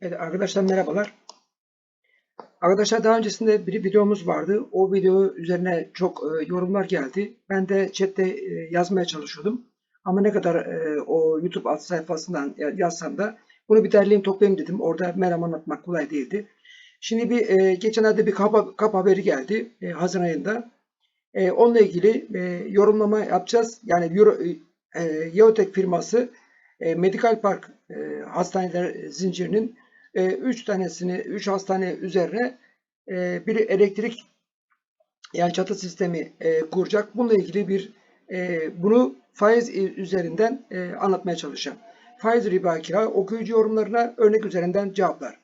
Evet arkadaşlar merhabalar. Arkadaşlar daha öncesinde bir videomuz vardı. O video üzerine çok e, yorumlar geldi. Ben de chatte e, yazmaya çalışıyordum. Ama ne kadar e, o YouTube alt sayfasından ya- yazsam da bunu bir derleyeyim toplayayım dedim. Orada meram anlatmak kolay değildi. Şimdi bir e, geçenlerde bir kap, kap haberi geldi e, Haziran ayında. E, onunla ilgili e, yorumlama yapacağız. Yani Euro, e, Yeotek firması e, Medical Park e, hastaneler zincirinin 3 tanesini 3 hastane üzerine e, bir elektrik yani çatı sistemi e, kuracak. Bununla ilgili bir e, bunu faiz üzerinden e, anlatmaya çalışacağım. Faiz riba kira okuyucu yorumlarına örnek üzerinden cevaplar.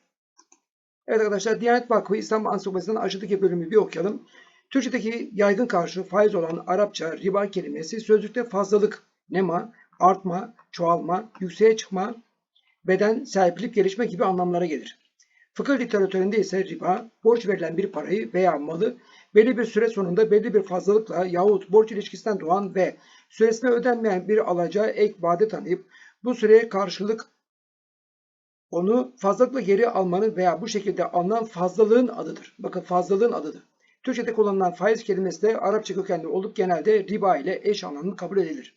Evet arkadaşlar Diyanet Vakfı İslam Ansiklopedisi'nin aşağıdaki bölümü bir okuyalım. Türkçedeki yaygın karşı faiz olan Arapça riba kelimesi sözlükte fazlalık, nema, artma, çoğalma, yükseğe çıkma, beden, serpilip gelişme gibi anlamlara gelir. Fıkıh literatüründe ise riba, borç verilen bir parayı veya malı belli bir süre sonunda belli bir fazlalıkla yahut borç ilişkisinden doğan ve süresine ödenmeyen bir alacağı ek vade tanıyıp bu süreye karşılık onu fazlalıkla geri almanın veya bu şekilde alınan fazlalığın adıdır. Bakın fazlalığın adıdır. Türkçede kullanılan faiz kelimesi de Arapça kökenli olup genelde riba ile eş anlamlı kabul edilir.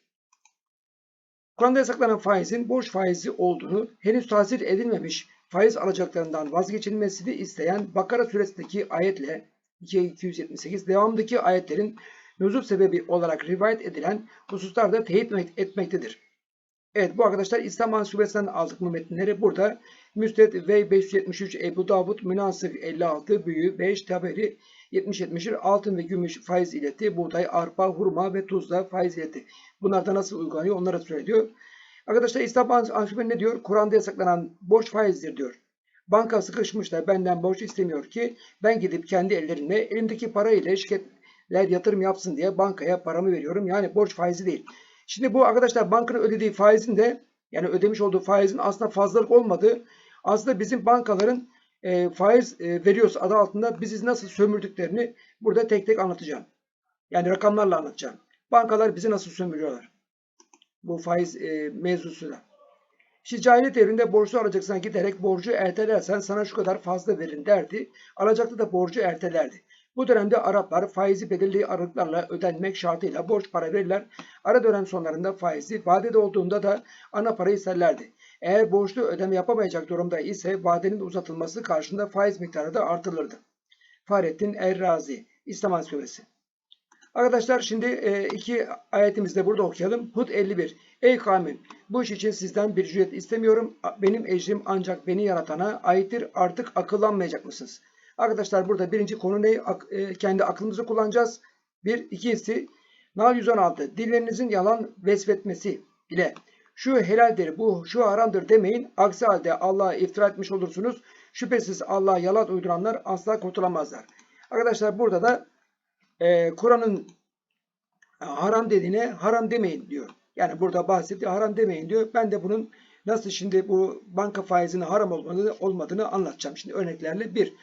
Kur'an'da yasaklanan faizin borç faizi olduğunu, henüz tahsil edilmemiş faiz alacaklarından vazgeçilmesini isteyen Bakara suresindeki ayetle 278 devamındaki ayetlerin nüzul sebebi olarak rivayet edilen hususlarda teyit etmektedir. Evet bu arkadaşlar İslam Ansübesi'nden aldık bu metinleri. Burada Müsted ve 573 Ebu Davud Münasık 56 Büyü 5 Taberi 70-71 altın ve gümüş faiz ileti, buğday, arpa, hurma ve tuzla faiz ileti. Bunlar da nasıl uygulanıyor onları söylüyor. Arkadaşlar İslam Ansiklopedisi ne diyor? Kur'an'da yasaklanan borç faizdir diyor. Banka sıkışmış da benden borç istemiyor ki ben gidip kendi ellerimle elimdeki para ile şirketler yatırım yapsın diye bankaya paramı veriyorum. Yani borç faizi değil. Şimdi bu arkadaşlar bankanın ödediği faizin de yani ödemiş olduğu faizin aslında fazlalık olmadığı aslında bizim bankaların e, faiz e, veriyorsa adı altında bizi nasıl sömürdüklerini burada tek tek anlatacağım. Yani rakamlarla anlatacağım. Bankalar bizi nasıl sömürüyorlar. Bu faiz e, mevzusuyla. Şimdi cahiliyet devrinde borçlu alacaksına giderek borcu ertelersen sana şu kadar fazla verin derdi. Alacaklı da borcu ertelerdi. Bu dönemde Araplar faizi belirli aralıklarla ödenmek şartıyla borç para verirler. Ara dönem sonlarında faizi vadede olduğunda da ana para isterlerdi. Eğer borçlu ödeme yapamayacak durumda ise vadenin uzatılması karşında faiz miktarı da artırılırdı. Fahrettin Er-Razi, İslam Ansiklopedisi. Arkadaşlar şimdi e, iki ayetimizi de burada okuyalım. Hud 51. Ey kavmin bu iş için sizden bir ücret istemiyorum. Benim ecrim ancak beni yaratana aittir. Artık akıllanmayacak mısınız? Arkadaşlar burada birinci konu ne? Ak, e, kendi aklımızı kullanacağız. Bir. ikincisi Nal 116. Dillerinizin yalan vesvetmesi ile şu helaldir, bu şu haramdır demeyin. Aksi halde Allah'a iftira etmiş olursunuz. Şüphesiz Allah'a yalan uyduranlar asla kurtulamazlar. Arkadaşlar burada da e, Kur'an'ın haram dediğine haram demeyin diyor. Yani burada bahsettiği haram demeyin diyor. Ben de bunun nasıl şimdi bu banka faizinin haram olmadığını, olmadığını anlatacağım. Şimdi örneklerle bir.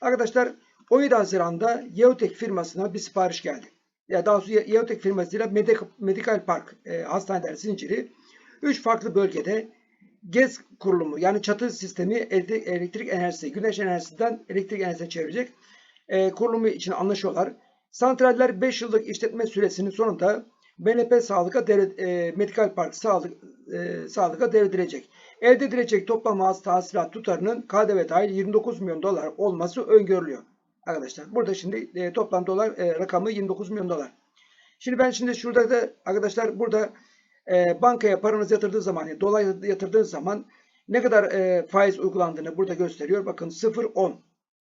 Arkadaşlar 17 Haziran'da Yeotek firmasına bir sipariş geldi. Ya daha doğrusu Yeotek firmasıyla Medical Park e, hastaneler zinciri 3 farklı bölgede GES kurulumu yani çatı sistemi elektrik enerjisi, güneş enerjisinden elektrik enerjisine çevirecek e, kurulumu için anlaşıyorlar. Santraller 5 yıllık işletme süresinin sonunda BNP Sağlık'a e, Medical Park Sağlık e, Sağlık'a devredilecek. Elde edilecek toplam az tahsilat tutarının KDV dahil 29 milyon dolar olması öngörülüyor. Arkadaşlar burada şimdi e, toplam dolar e, rakamı 29 milyon dolar. Şimdi ben şimdi şurada da arkadaşlar burada e, bankaya paranızı yatırdığı zaman, yani dolar yatırdığınız zaman ne kadar e, faiz uygulandığını burada gösteriyor. Bakın 0.10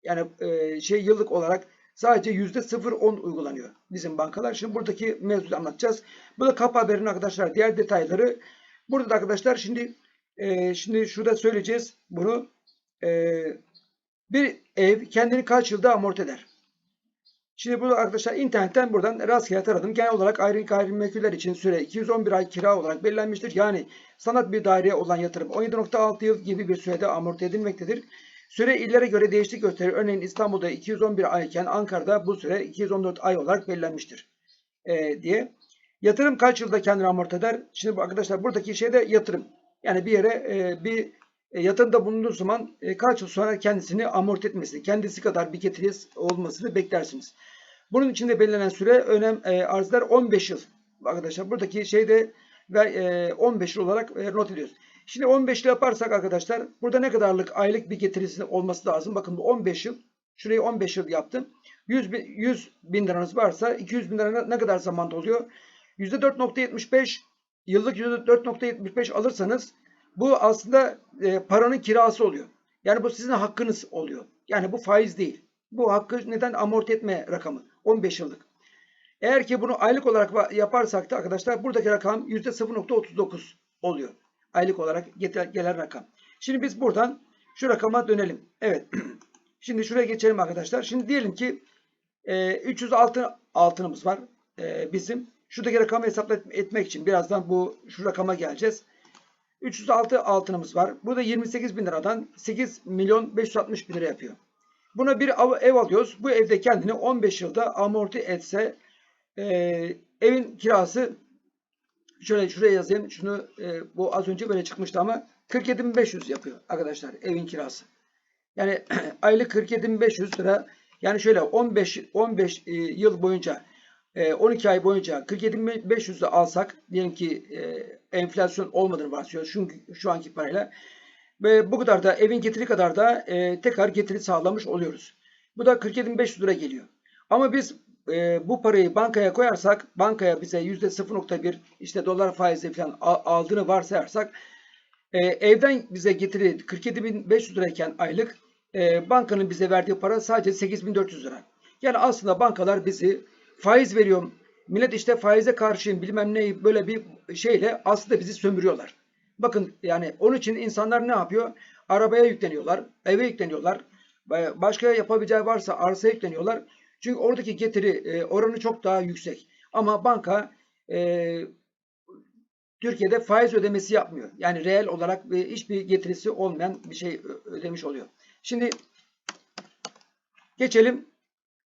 yani e, şey yıllık olarak sadece %0.10 uygulanıyor bizim bankalar. Şimdi buradaki mevzuyu anlatacağız. Bu da kap haberinin arkadaşlar diğer detayları. Burada da arkadaşlar şimdi e, şimdi şurada söyleyeceğiz bunu. E, bir ev kendini kaç yılda amorti eder? Şimdi burada arkadaşlar internetten buradan rastgele taradım. Genel olarak ayrı gayrimenkuller için süre 211 ay kira olarak belirlenmiştir. Yani sanat bir daireye olan yatırım 17.6 yıl gibi bir sürede amorti edilmektedir. Süre illere göre değişiklik gösterir. Örneğin İstanbul'da 211 ay iken Ankara'da bu süre 214 ay olarak belirlenmiştir. Ee, diye. Yatırım kaç yılda kendini amorti eder? Şimdi arkadaşlar buradaki şey de yatırım. Yani bir yere e, bir e, yatırımda bulunduğu zaman e, kaç yıl sonra kendisini amorti etmesini, kendisi kadar bir getirisi olmasını beklersiniz. Bunun için de belirlenen süre önem e, arz eder 15 yıl. Arkadaşlar buradaki şeyde ve e, 15 yıl olarak e, not ediyoruz. Şimdi 15 yıl yaparsak arkadaşlar burada ne kadarlık aylık bir getirisi olması lazım. Bakın bu 15 yıl. Şurayı 15 yıl yaptım. 100 bin, 100 bin liranız varsa 200 bin lira ne kadar zamanda oluyor? %4.75 yıllık %4.75 alırsanız bu aslında e, paranın kirası oluyor. Yani bu sizin hakkınız oluyor. Yani bu faiz değil. Bu hakkı neden amorti etme rakamı 15 yıllık. Eğer ki bunu aylık olarak yaparsak da arkadaşlar buradaki rakam %0.39 oluyor. Aylık olarak gelen rakam. Şimdi biz buradan şu rakama dönelim. Evet. Şimdi şuraya geçelim arkadaşlar. Şimdi diyelim ki e, 306 altınımız var e, bizim. Şuradaki rakamı hesap etmek için birazdan bu şu rakama geleceğiz. 306 altınımız var. Burada 28 bin liradan 8 milyon 560 bin lira yapıyor. Buna bir ev alıyoruz. Bu evde kendini 15 yılda amorti etse e, evin kirası şöyle şuraya yazayım. Şunu e, bu az önce böyle çıkmıştı ama 47.500 yapıyor arkadaşlar evin kirası. Yani aylık 47.500 lira. Yani şöyle 15 15 e, yıl boyunca e, 12 ay boyunca 47.500'ü alsak diyelim ki e, enflasyon olmadığını varsayıyoruz şu, şu anki parayla ve bu kadar da evin getiri kadar da e, tekrar getiri sağlamış oluyoruz. Bu da 47.500 lira geliyor. Ama biz e, bu parayı bankaya koyarsak bankaya bize %0.1 işte dolar faizi falan aldığını varsayarsak e, evden bize getiri 47.500 lirayken aylık e, bankanın bize verdiği para sadece 8.400 lira. Yani aslında bankalar bizi faiz veriyorum. Millet işte faize karşıyım bilmem ne böyle bir şeyle aslında bizi sömürüyorlar. Bakın yani onun için insanlar ne yapıyor? Arabaya yükleniyorlar, eve yükleniyorlar. Başka yapabileceği varsa arsaya yükleniyorlar. Çünkü oradaki getiri e, oranı çok daha yüksek. Ama banka e, Türkiye'de faiz ödemesi yapmıyor. Yani reel olarak e, hiçbir getirisi olmayan bir şey ödemiş oluyor. Şimdi geçelim.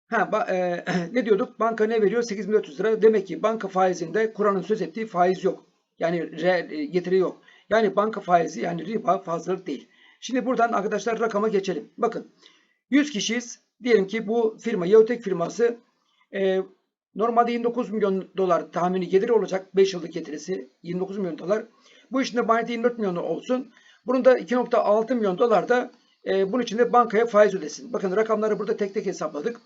Ha, e, ne diyorduk? Banka ne veriyor? 8400 lira. Demek ki banka faizinde Kur'an'ın söz ettiği faiz yok. Yani reel e, getiri yok. Yani banka faizi yani riba fazlalık değil. Şimdi buradan arkadaşlar rakama geçelim. Bakın 100 kişiyiz. Diyelim ki bu firma Yeotek firması e, normalde 29 milyon dolar tahmini gelir olacak. 5 yıllık getirisi 29 milyon dolar. Bu işin de maliyeti 24 milyon olsun. Bunun da 2.6 milyon dolar da e, bunun için de bankaya faiz ödesin. Bakın rakamları burada tek tek hesapladık.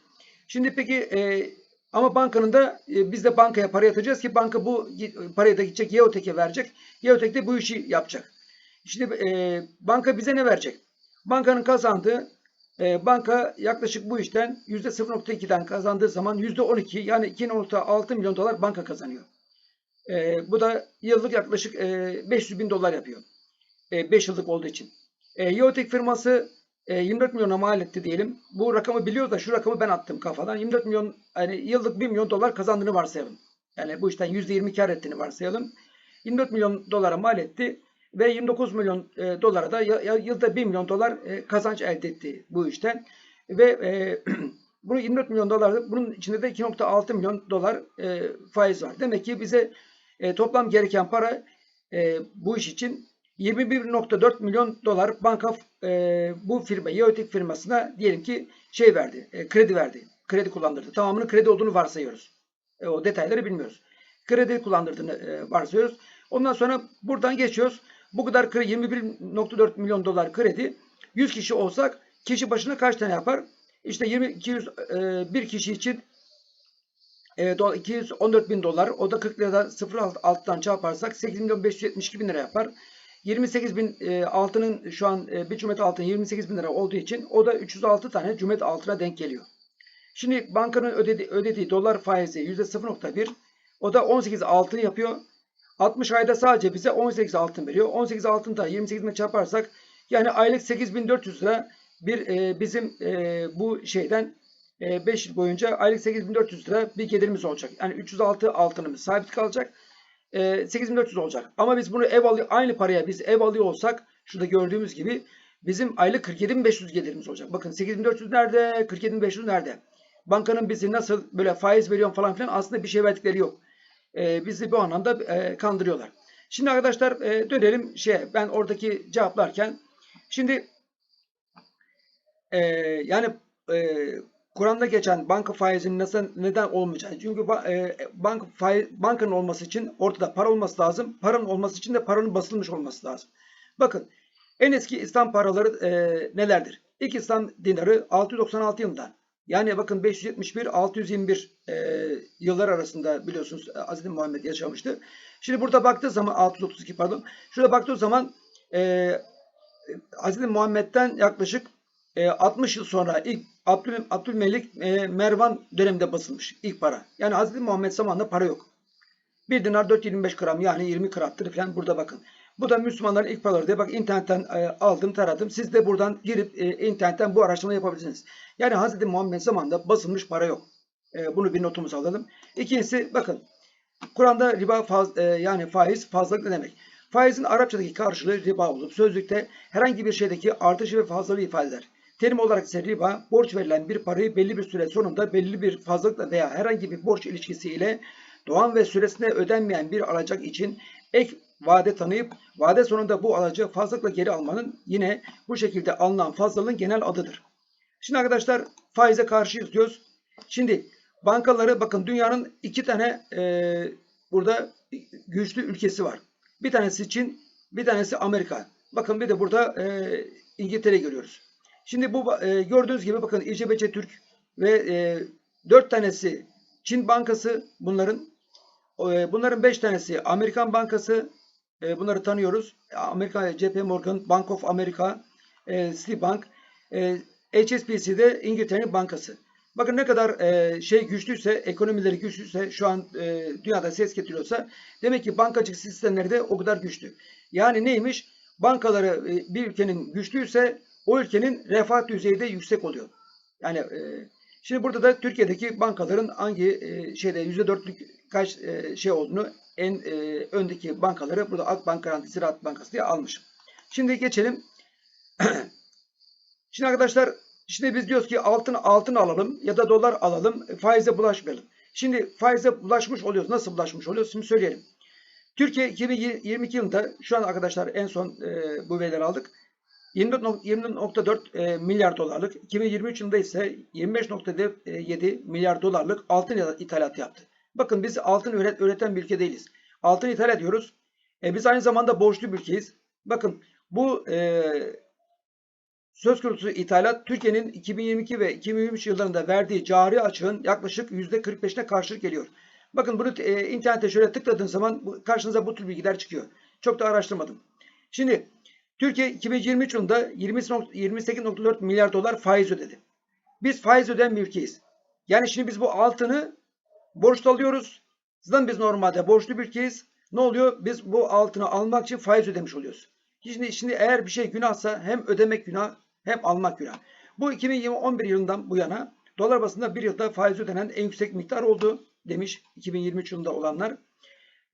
Şimdi peki e, ama bankanın da e, biz de bankaya para yatıracağız ki banka bu parayı da gidecek Yeotek'e verecek. Yeotek de bu işi yapacak. Şimdi e, banka bize ne verecek? Bankanın kazandığı e, banka yaklaşık bu işten %0.2'den kazandığı zaman %12 yani 2.6 milyon dolar banka kazanıyor. E, bu da yıllık yaklaşık e, 500 bin dolar yapıyor. 5 e, yıllık olduğu için. E, Yeotek firması e, 24 milyona mal etti diyelim. Bu rakamı biliyoruz da şu rakamı ben attım kafadan. 24 milyon yani yıllık 1 milyon dolar kazandığını varsayalım. Yani bu işten %20 kar ettiğini varsayalım. 24 milyon dolara mal etti ve 29 milyon e, dolara da yılda 1 milyon dolar e, kazanç elde etti bu işten. Ve e, bunu 24 milyon dolar bunun içinde de 2.6 milyon dolar e, faiz var. Demek ki bize e, toplam gereken para e, bu iş için 21.4 milyon dolar banka e, bu firma Yeotik firmasına diyelim ki şey verdi, e, kredi verdi. Kredi kullandırdı. Tamamının kredi olduğunu varsayıyoruz. E, o detayları bilmiyoruz. Kredi kullandırdığını e, varsayıyoruz. Ondan sonra buradan geçiyoruz. Bu kadar kredi 21.4 milyon dolar kredi 100 kişi olsak kişi başına kaç tane yapar? İşte 20 200 e, bir kişi için e, 214 bin dolar. O da 40 liradan 0 alttan çarparsak 8 milyon 572 bin lira yapar. 28 bin e, altının şu an e, bir cümet altın 28 bin lira olduğu için o da 306 tane cümet altına denk geliyor. Şimdi bankanın ödedi, ödediği dolar faizi %0.1 o da 18 altın yapıyor. 60 ayda sadece bize 18 altın veriyor. 18 altın da 28 ile çarparsak yani aylık 8400 lira bir e, bizim e, bu şeyden e, 5 yıl boyunca aylık 8400 lira bir gelirimiz olacak. Yani 306 altınımız sabit kalacak. E, 8400 olacak. Ama biz bunu ev alıyor aynı paraya biz ev alıyor olsak şurada gördüğümüz gibi bizim aylık 47500 gelirimiz olacak. Bakın 8400 nerede? 47500 nerede? Bankanın bizi nasıl böyle faiz veriyor falan filan aslında bir şey verdikleri yok e, bizi bu anlamda e, kandırıyorlar. Şimdi arkadaşlar e, dönelim şey ben oradaki cevaplarken Şimdi e, yani e, Kur'an'da geçen banka faizinin nasıl neden olmayacağını. Çünkü e, banka faiz, bankanın olması için ortada para olması lazım. Paranın olması için de paranın basılmış olması lazım. Bakın en eski İslam paraları e, nelerdir? İlk İslam dinarı 696 yılında. Yani bakın 571-621 e, yıllar arasında biliyorsunuz e, Hz. Muhammed yaşamıştı. Şimdi burada baktığı zaman 632 pardon. Şurada baktığı zaman e, Hz. Muhammed'den yaklaşık e, 60 yıl sonra ilk Abdül, Abdülmelik e, Mervan döneminde basılmış ilk para. Yani Hz. Muhammed zamanında para yok. 1 dinar 425 gram yani 20 kırattır falan burada bakın. Bu da Müslümanların ilk paraları diye bak internetten e, aldım taradım. Siz de buradan girip e, internetten bu araştırma yapabilirsiniz. Yani Hz. Muhammed zamanında basılmış para yok. E, bunu bir notumuza alalım. İkincisi bakın Kur'an'da riba faz, e, yani faiz fazlalık ne demek? Faizin Arapçadaki karşılığı riba olup sözlükte herhangi bir şeydeki artışı ve fazlalığı ifade eder. Terim olarak ise riba, borç verilen bir parayı belli bir süre sonunda belli bir fazlalıkla veya herhangi bir borç ilişkisiyle doğan ve süresine ödenmeyen bir alacak için ek vade tanıyıp vade sonunda bu alacı fazlalıkla geri almanın yine bu şekilde alınan fazlalığın genel adıdır. Şimdi arkadaşlar faize karşıyız diyoruz. Şimdi bankaları bakın dünyanın iki tane e, burada güçlü ülkesi var. Bir tanesi Çin, bir tanesi Amerika. Bakın bir de burada e, İngiltere görüyoruz. Şimdi bu e, gördüğünüz gibi bakın İCBC Türk ve e, 4 tanesi Çin Bankası bunların. E, bunların 5 tanesi Amerikan Bankası. E, bunları tanıyoruz. Amerika JP Morgan, Bank of America, e, Citibank, e, HSBC de İngiltere'nin bankası. Bakın ne kadar e, şey güçlüyse, ekonomileri güçlüyse, şu an e, dünyada ses getiriyorsa demek ki bankacılık sistemleri de o kadar güçlü. Yani neymiş? Bankaları e, bir ülkenin güçlüyse o ülkenin refah düzeyi de yüksek oluyor. Yani e, şimdi burada da Türkiye'deki bankaların hangi e, şeyde %4'lük kaç e, şey olduğunu en e, öndeki bankaları burada Akbank Garanti Ziraat Bankası diye almışım. Şimdi geçelim. şimdi arkadaşlar Şimdi biz diyoruz ki altın altın alalım ya da dolar alalım, faize bulaşmayalım. Şimdi faize bulaşmış oluyoruz. Nasıl bulaşmış oluyoruz? Şimdi söyleyelim. Türkiye 2022 yılında şu an arkadaşlar en son e, bu verileri aldık. 24.4 e, milyar dolarlık. 2023 yılında ise 25.7 milyar dolarlık altın ithalatı yaptı. Bakın biz altın üret, üreten bir ülke değiliz. Altın ithal ediyoruz. E, biz aynı zamanda borçlu bir ülkeyiz. Bakın bu e, Söz konusu ithalat Türkiye'nin 2022 ve 2023 yıllarında verdiği cari açığın yaklaşık %45'ine karşılık geliyor. Bakın bunu e, internete şöyle tıkladığın zaman karşınıza bu tür bilgiler çıkıyor. Çok da araştırmadım. Şimdi Türkiye 2023 yılında 28.4 milyar dolar faiz ödedi. Biz faiz ödeyen bir ülkeyiz. Yani şimdi biz bu altını borçlu alıyoruz. Zaten biz normalde borçlu bir ülkeyiz. Ne oluyor? Biz bu altını almak için faiz ödemiş oluyoruz. Şimdi, şimdi eğer bir şey günahsa hem ödemek günah hem almak günah. Bu 2011 yılından bu yana dolar basında bir yılda faiz ödenen en yüksek miktar oldu demiş 2023 yılında olanlar.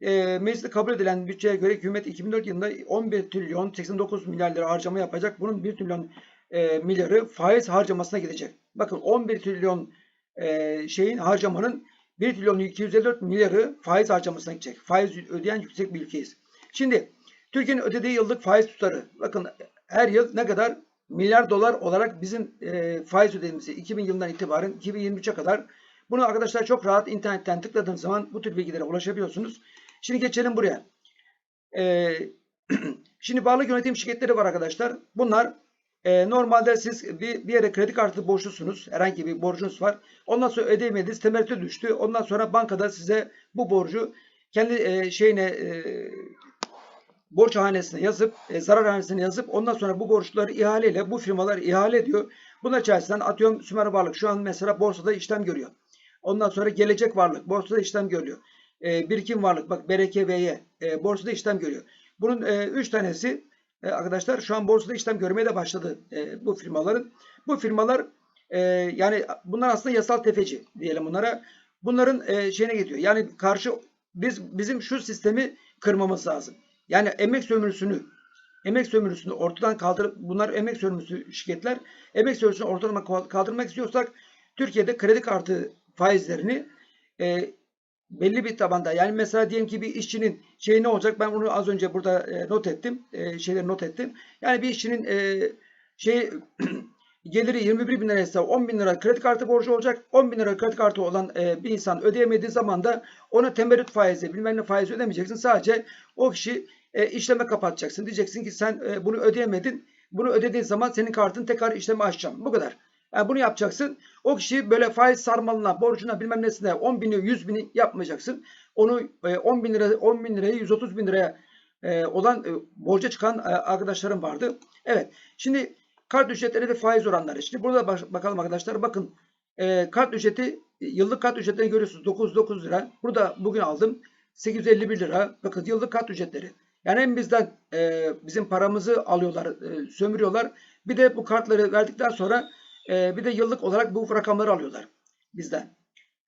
E, mecliste kabul edilen bütçeye göre hükümet 2004 yılında 11 trilyon 89 milyar lira harcama yapacak. Bunun 1 trilyon e, milyarı faiz harcamasına gidecek. Bakın 11 trilyon e, şeyin harcamanın 1 trilyon 254 milyarı faiz harcamasına gidecek. Faiz ödeyen yüksek bir ülkeyiz. Şimdi Türkiye'nin ödediği yıllık faiz tutarı. Bakın her yıl ne kadar? Milyar dolar olarak bizim e, faiz ödediğimizi 2000 yılından itibaren 2023'e kadar bunu arkadaşlar çok rahat internetten tıkladığınız zaman bu tür bilgilere ulaşabiliyorsunuz. Şimdi geçelim buraya. E, şimdi bağlı yönetim şirketleri var arkadaşlar. Bunlar e, normalde siz bir, bir yere kredi kartı borçlusunuz. Herhangi bir borcunuz var. Ondan sonra ödeyemediniz. Temerrüte düştü. Ondan sonra bankada size bu borcu kendi e, şeyine e, borç hanesine yazıp, e, zarar hanesine yazıp ondan sonra bu borçları ihaleyle bu firmalar ihale ediyor. Bunlar içerisinden atıyorum Sümer Varlık şu an mesela borsada işlem görüyor. Ondan sonra Gelecek Varlık borsada işlem görüyor. E, Birikim Varlık bak BRKV'ye e, borsada işlem görüyor. Bunun e, üç tanesi e, arkadaşlar şu an borsada işlem görmeye de başladı e, bu firmaların. Bu firmalar e, yani bunlar aslında yasal tefeci diyelim bunlara. Bunların e, şeyine gidiyor. Yani karşı biz bizim şu sistemi kırmamız lazım. Yani emek sömürüsünü emek sömürüsünü ortadan kaldırıp bunlar emek sömürüsü şirketler emek sömürüsünü ortadan kaldırmak istiyorsak Türkiye'de kredi kartı faizlerini e, belli bir tabanda. Yani mesela diyelim ki bir işçinin şeyi ne olacak? Ben bunu az önce burada e, not ettim. E, şeyleri not ettim. Yani bir işçinin şey geliri 21 bin liraysa 10 bin lira kredi kartı borcu olacak. 10 bin lira kredi kartı olan e, bir insan ödeyemediği zaman da ona temerrüt faizi bilmem ne faizi ödemeyeceksin. Sadece o kişi işleme kapatacaksın. Diyeceksin ki sen bunu ödeyemedin. Bunu ödediğin zaman senin kartın tekrar işlemi açacağım. Bu kadar. Yani bunu yapacaksın. O kişi böyle faiz sarmalına, borcuna bilmem nesine 10 bini, 100 bini yapmayacaksın. Onu e, 10 bin lira, 10 bin lirayı 130 bin liraya e, olan e, borca çıkan e, arkadaşlarım vardı. Evet. Şimdi kart ücretleri ve faiz oranları. Şimdi burada bakalım arkadaşlar. Bakın e, kart ücreti yıllık kart ücretlerini görüyorsunuz. 909 lira. Burada bugün aldım. 851 lira. Bakın yıllık kart ücretleri. Yani hem bizden e, bizim paramızı alıyorlar, e, sömürüyorlar. Bir de bu kartları verdikten sonra ee, bir de yıllık olarak bu rakamları alıyorlar bizden.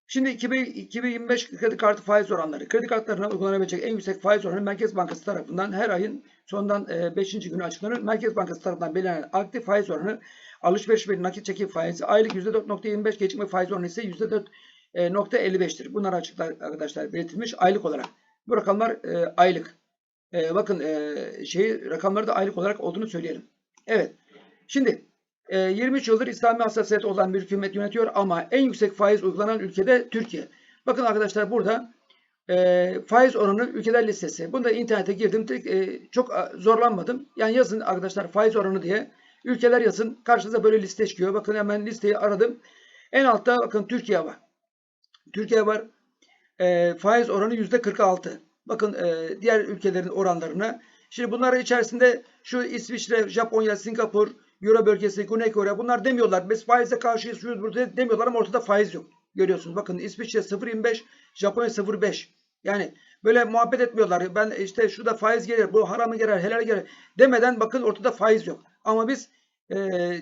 Şimdi 2000 2025 kredi kartı faiz oranları. Kredi kartlarına uygulanabilecek en yüksek faiz oranı Merkez Bankası tarafından her ayın sonundan 5. günü açıklanır. Merkez Bankası tarafından belirlenen aktif faiz oranı alışveriş ve nakit çekim faizi aylık %4.25 gecikme faiz oranı ise %4.55'tir. Bunlar açıklar arkadaşlar belirtilmiş aylık olarak. Bu rakamlar e, aylık. E, bakın e, şey rakamları da aylık olarak olduğunu söyleyelim. Evet. Şimdi e, 23 yıldır İslami hassasiyeti olan bir hükümet yönetiyor ama en yüksek faiz uygulanan ülkede Türkiye. Bakın arkadaşlar burada e, faiz oranı ülkeler listesi. Bunda internete girdim. E, çok zorlanmadım. Yani yazın arkadaşlar faiz oranı diye. Ülkeler yazın. Karşınıza böyle liste çıkıyor. Bakın hemen listeyi aradım. En altta bakın Türkiye var. Türkiye var. E, faiz oranı %46. Bakın e, diğer ülkelerin oranlarına. Şimdi bunların içerisinde şu İsviçre, Japonya, Singapur, Euro bölgesi, Güney Kore bunlar demiyorlar. Biz faize karşıyız şuyuz burada demiyorlar ama ortada faiz yok. Görüyorsunuz bakın İsviçre 0.25, Japonya 0.5. Yani böyle muhabbet etmiyorlar. Ben işte şurada faiz gelir, bu haramı gelir, helal gelir demeden bakın ortada faiz yok. Ama biz e,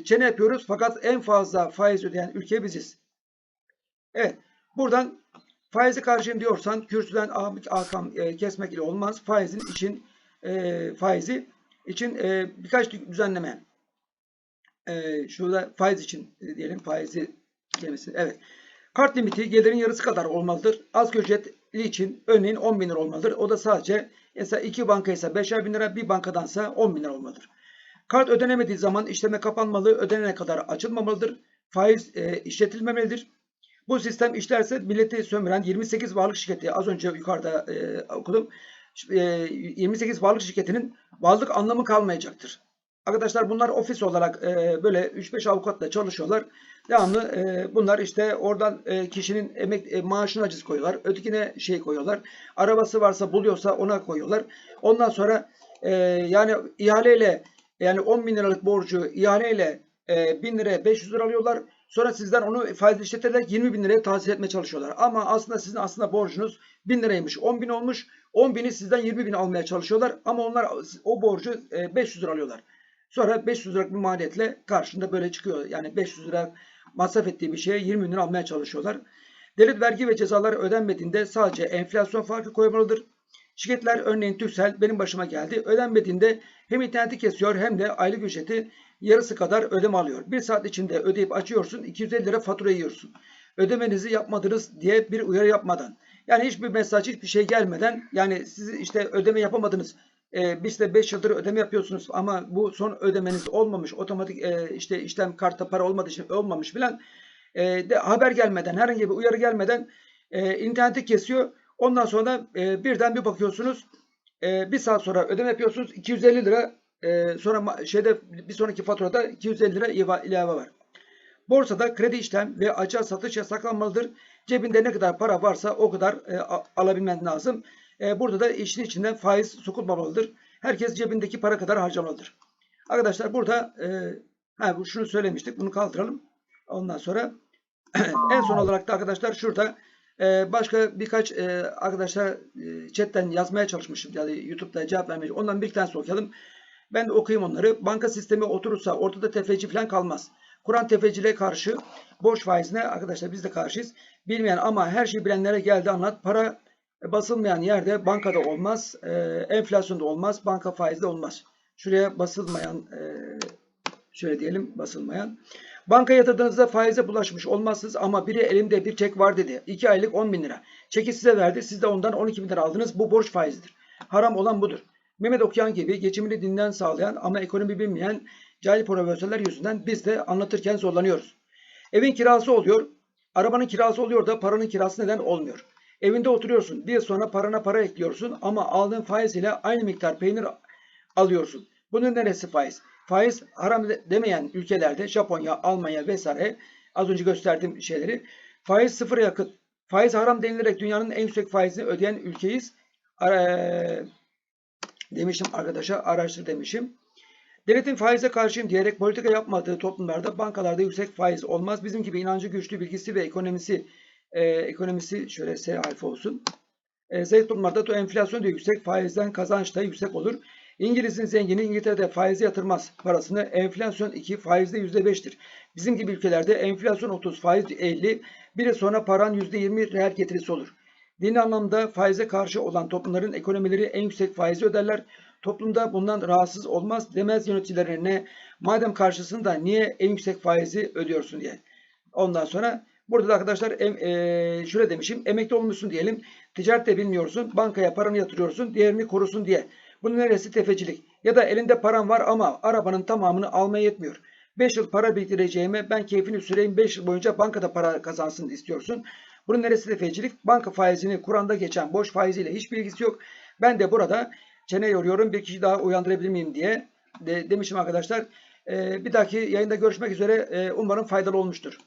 çene yapıyoruz fakat en fazla faiz ödeyen ülke biziz. Evet. Buradan faize karşıyım diyorsan kürsüden ahmak akam e, kesmek ile olmaz. Faizin için e, faizi için e, birkaç düzenleme e, şurada faiz için e, diyelim faizi kelimesi. Evet. Kart limiti gelirin yarısı kadar olmalıdır. Az ücretli için örneğin 10 bin lira olmalıdır. O da sadece mesela iki bankaysa 5'er bin lira bir bankadansa 10 bin lira olmalıdır. Kart ödenemediği zaman işleme kapanmalı, ödenene kadar açılmamalıdır. Faiz e, işletilmemelidir. Bu sistem işlerse milleti sömüren 28 varlık şirketi az önce yukarıda e, okudum. E, 28 varlık şirketinin varlık anlamı kalmayacaktır. Arkadaşlar bunlar ofis olarak e, böyle 3-5 avukatla çalışıyorlar. Devamlı e, bunlar işte oradan e, kişinin emek e, maaşını acısı koyuyorlar. Ötekine şey koyuyorlar. Arabası varsa buluyorsa ona koyuyorlar. Ondan sonra e, yani ihaleyle yani 10 bin liralık borcu ihaleyle e, 1000 liraya 500 lira alıyorlar. Sonra sizden onu faiz işleterek 20 bin liraya tahsil etmeye çalışıyorlar. Ama aslında sizin aslında borcunuz 1000 liraymış. 10 bin olmuş. 10 bini sizden 20 bin almaya çalışıyorlar. Ama onlar o borcu e, 500 lira alıyorlar. Sonra 500 liralık bir maliyetle karşında böyle çıkıyor. Yani 500 lira masraf ettiği bir şeye 20 bin lira almaya çalışıyorlar. Devlet vergi ve cezalar ödenmediğinde sadece enflasyon farkı koymalıdır. Şirketler örneğin Türksel benim başıma geldi. Ödenmediğinde hem interneti kesiyor hem de aylık ücreti yarısı kadar ödeme alıyor. Bir saat içinde ödeyip açıyorsun 250 lira fatura yiyorsun. Ödemenizi yapmadınız diye bir uyarı yapmadan. Yani hiçbir mesaj hiçbir şey gelmeden yani siz işte ödeme yapamadınız e, biz de 5 yıldır ödeme yapıyorsunuz ama bu son ödemeniz olmamış otomatik e, işte işlem kartta para olmadığı için olmamış filan e, de haber gelmeden herhangi bir uyarı gelmeden e, interneti kesiyor. Ondan sonra e, birden bir bakıyorsunuz e, bir saat sonra ödeme yapıyorsunuz 250 lira e, sonra şeyde bir sonraki faturada 250 lira ilave var. Borsada kredi işlem ve açığa satış yasaklanmalıdır. Cebinde ne kadar para varsa o kadar e, alabilmen lazım. E, burada da işin içinden faiz sokulmamalıdır. Herkes cebindeki para kadar harcamalıdır. Arkadaşlar burada e, ha, şunu söylemiştik. Bunu kaldıralım. Ondan sonra en son olarak da arkadaşlar şurada e, başka birkaç e, arkadaşlar e, chatten yazmaya çalışmışım. Yani YouTube'da cevap vermeye. Ondan bir tanesi okuyalım. Ben de okuyayım onları. Banka sistemi oturursa ortada tefeci falan kalmaz. Kur'an tefeciliğe karşı borç faizine arkadaşlar biz de karşıyız. Bilmeyen ama her şeyi bilenlere geldi anlat. Para basılmayan yerde bankada olmaz, e, enflasyonda olmaz, banka faizde olmaz. Şuraya basılmayan, e, şöyle diyelim basılmayan. Banka yatırdığınızda faize bulaşmış olmazsınız ama biri elimde bir çek var dedi. 2 aylık 10 bin lira. Çeki size verdi. Siz de ondan 12 bin lira aldınız. Bu borç faizidir. Haram olan budur. Mehmet Okuyan gibi geçimini dinden sağlayan ama ekonomi bilmeyen cahil profesörler yüzünden biz de anlatırken zorlanıyoruz. Evin kirası oluyor. Arabanın kirası oluyor da paranın kirası neden olmuyor? Evinde oturuyorsun. Bir sonra parana para ekliyorsun ama aldığın faiz ile aynı miktar peynir alıyorsun. Bunun neresi faiz? Faiz haram de- demeyen ülkelerde Japonya, Almanya vesaire az önce gösterdiğim şeyleri faiz sıfıra yakın. Faiz haram denilerek dünyanın en yüksek faizini ödeyen ülkeyiz. Eee, demişim arkadaşa araştır demişim. Devletin faize karşıyım diyerek politika yapmadığı toplumlarda bankalarda yüksek faiz olmaz. Bizim gibi inancı güçlü, bilgisi ve ekonomisi e, ekonomisi şöyle S harfi olsun. E, zayıf toplumlarda da enflasyon da yüksek, faizden kazanç da yüksek olur. İngiliz'in zengini İngiltere'de faize yatırmaz parasını. Enflasyon 2, faizde %5'tir. Bizim gibi ülkelerde enflasyon 30, faiz 50, bir sonra paran %20 reel getirisi olur. Dini anlamda faize karşı olan toplumların ekonomileri en yüksek faizi öderler. Toplumda bundan rahatsız olmaz demez yöneticilerine madem karşısında niye en yüksek faizi ödüyorsun diye. Ondan sonra burada da arkadaşlar em, e, şöyle demişim emekli olmuşsun diyelim ticaret de bilmiyorsun bankaya paranı yatırıyorsun diğerini korusun diye. Bunun neresi tefecilik ya da elinde param var ama arabanın tamamını almaya yetmiyor. 5 yıl para biriktireceğime ben keyfini süreyim 5 yıl boyunca bankada para kazansın istiyorsun. Bunun neresi tefecilik? Banka faizini Kur'an'da geçen boş faiziyle hiç bilgisi yok. Ben de burada çene yoruyorum bir kişi daha uyandırabilir miyim diye de, demişim arkadaşlar. Ee, bir dahaki yayında görüşmek üzere. Ee, umarım faydalı olmuştur.